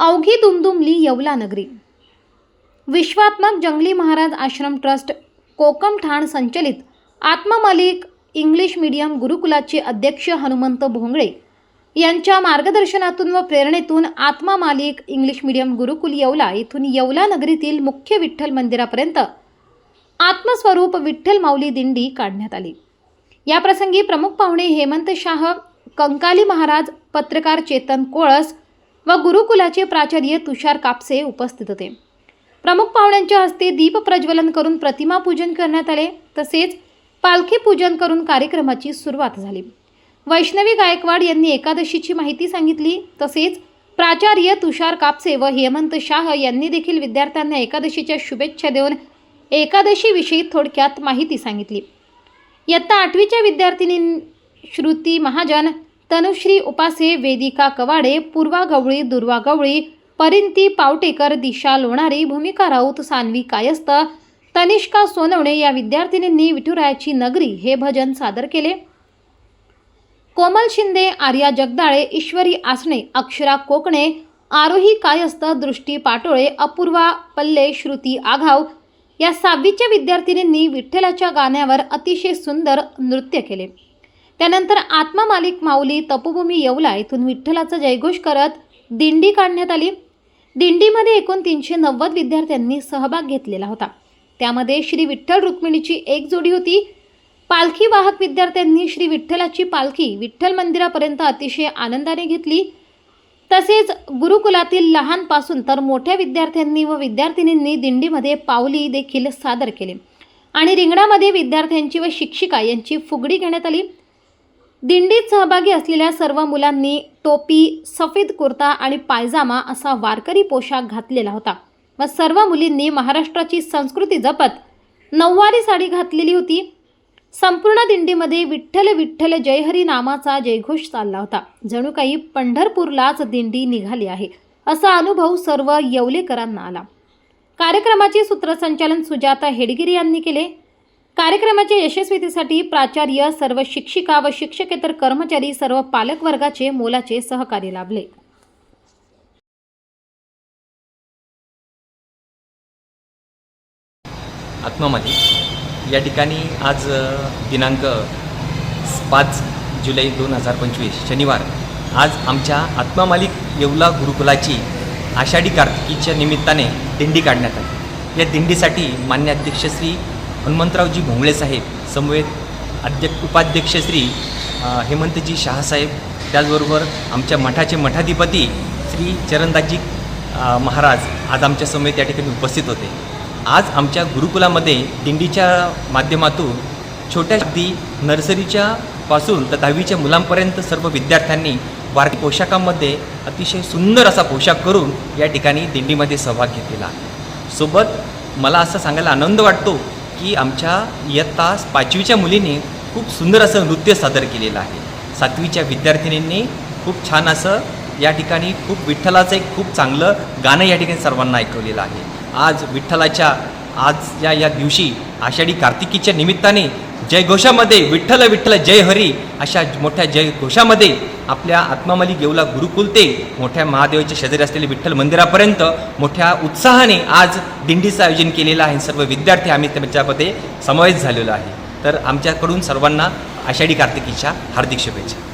अवघी दुमदुमली येवला नगरी. विश्वात्मक जंगली महाराज आश्रम ट्रस्ट कोकम ठाण संचलित आत्मामालिक इंग्लिश मीडियम गुरुकुलाचे अध्यक्ष हनुमंत भोंगळे यांच्या मार्गदर्शनातून व प्रेरणेतून आत्मा मालिक इंग्लिश मीडियम गुरुकुल येवला. येथून येवला नगरीतील मुख्य विठ्ठल मंदिरापर्यंत आत्मस्वरूप विठ्ठल माऊली दिंडी काढण्यात आली. या प्रसंगी प्रमुख पाहुणे हेमंत शाह कंकाली महाराज पत्रकार चेतन कोळस व गुरुकुलाचे प्राचार्य तुषार कापसे उपस्थित होते. प्रमुख पाहुण्यांच्या हस्ते दीप प्रज्वलन करून प्रतिमा पूजन करण्यात आले. तसेच पालखी पूजन करून कार्यक्रमाची सुरुवात झाली. वैष्णवी गायकवाड यांनी एकादशीची माहिती सांगितली. तसेच प्राचार्य तुषार कापसे व हेमंत शाह यांनी देखील विद्यार्थ्यांना एकादशीच्या शुभेच्छा देऊन एकादशीविषयी थोडक्यात माहिती सांगितली. इयत्ता आठवीच्या विद्यार्थिनी श्रुती महाजन तनुश्री उपासे वेदिका कवाडे पूर्वा गवळी दुर्वा गवळी परिंती पावटेकर दिशा लोणारी भूमिका राऊत सान्वी कायस्थ तनिष्का सोनवणे या विद्यार्थिनींनी विठुरायाची नगरी हे भजन सादर केले. कोमल शिंदे आर्या जगदाळे ईश्वरी आसणे अक्षरा कोकणे आरोही कायस्त दृष्टी पाटोळे अपूर्वा पल्ले श्रुती आघाव या सहावीच्या विद्यार्थिनींनी विठ्ठलाच्या गाण्यावर अतिशय सुंदर नृत्य केले. त्यानंतर आत्मा मालिक माऊली तपोभूमी येवला इथून विठ्ठलाचा जयघोष करत दिंडी काढण्यात आली. दिंडीमध्ये एकूण तीनशे नव्वद विद्यार्थ्यांनी सहभाग घेतलेला होता. त्यामध्ये श्री विठ्ठल रुक्मिणीची एक जोडी होती. पालखी वाहक विद्यार्थ्यांनी श्री विठ्ठलाची पालखी विठ्ठल मंदिरापर्यंत अतिशय आनंदाने घेतली. तसेच गुरुकुलातील लहानपासून तर मोठ्या विद्यार्थ्यांनी व विद्यार्थिनींनी दिंडीमध्ये पावली देखील सादर केले. आणि रिंगणामध्ये विद्यार्थ्यांची व शिक्षिका यांची फुगडी घेण्यात आली. दिंडीत सहभागी असलेल्या सर्व मुलांनी टोपी सफेद कुर्ता आणि पायजामा असा वारकरी पोशाख घातलेला होता. व सर्व मुलींनी महाराष्ट्राची संस्कृती जपत नऊवारी साडी घातलेली होती. संपूर्ण दिंडीमध्ये विठ्ठल विठ्ठल जयहरी नामाचा जयघोष चालला होता. जणू काही पंढरपूरलाच दिंडी निघाली आहे असा अनुभव सर्व येवलेकरांना आला. कार्यक्रमाचे सूत्रसंचालन सुजाता हेडगिरी यांनी केले. कार्यक्रमाच्या यशस्वीतेसाठी प्राचार्य सर्व शिक्षिका व शिक्षकेतर कर्मचारी सर्व पालक वर्गाचे मोलाचे सहकार्य लाभले. आत्मामध्ये या ठिकाणी आज दिनांक पाच जुलै दोन हजार पंचवीस शनिवार. आज आमच्या आत्मामालिक येवला गुरुकुलाची आषाढी कार्तिकीच्या निमित्ताने दिंडी काढण्यात आली. या दिंडीसाठी मान्य अध्यक्ष श्री हनुमंतरावजी भोंगळे साहेब समवेत अध्यक्ष उपाध्यक्ष श्री हेमंतजी शहासाहेब त्याचबरोबर आमच्या मठाचे मठाधिपती श्री चरणदासजी महाराज आज आमच्या समेत या ठिकाणी उपस्थित होते. आज आमच्या गुरुकुलामध्ये दिंडीच्या माध्यमातून छोट्या अगदी नर्सरीच्या पासून तर दहावीच्या मुलांपर्यंत सर्व विद्यार्थ्यांनी भारतीय पोशाखामध्ये अतिशय सुंदर असा पोशाख करून या ठिकाणी दिंडीमध्ये सहभाग घेतलेला सोबत मला असं सांगायला आनंद वाटतो की आमच्या इयत्ता पाचवीच्या मुलीने खूप सुंदर असं नृत्य सादर केलेलं आहे. सातवीच्या विद्यार्थिनींनी खूप छान असं या ठिकाणी खूप विठ्ठलाचं एक खूप चांगलं गाणं या ठिकाणी सर्वांना ऐकवलेलं आहे. आज विठ्ठलाच्या आज या या दिवशी आषाढी कार्तिकीच्या निमित्ताने जयघोषामध्ये विठ्ठल विठ्ठल जय हरी अशा मोठ्या जयघोषामध्ये आपल्या आत्मामाली गेवला गुरुकुल ते मोठ्या महादेवाच्या शेजारी असलेल्या विठ्ठल मंदिरापर्यंत मोठ्या उत्साहाने आज दिंडीचं आयोजन केलेलं आहे. सर्व विद्यार्थी आम्ही त्याच्यामध्ये समावेश झालेलो आहे. तर आमच्याकडून सर्वांना आषाढी कार्तिकीच्या हार्दिक शुभेच्छा.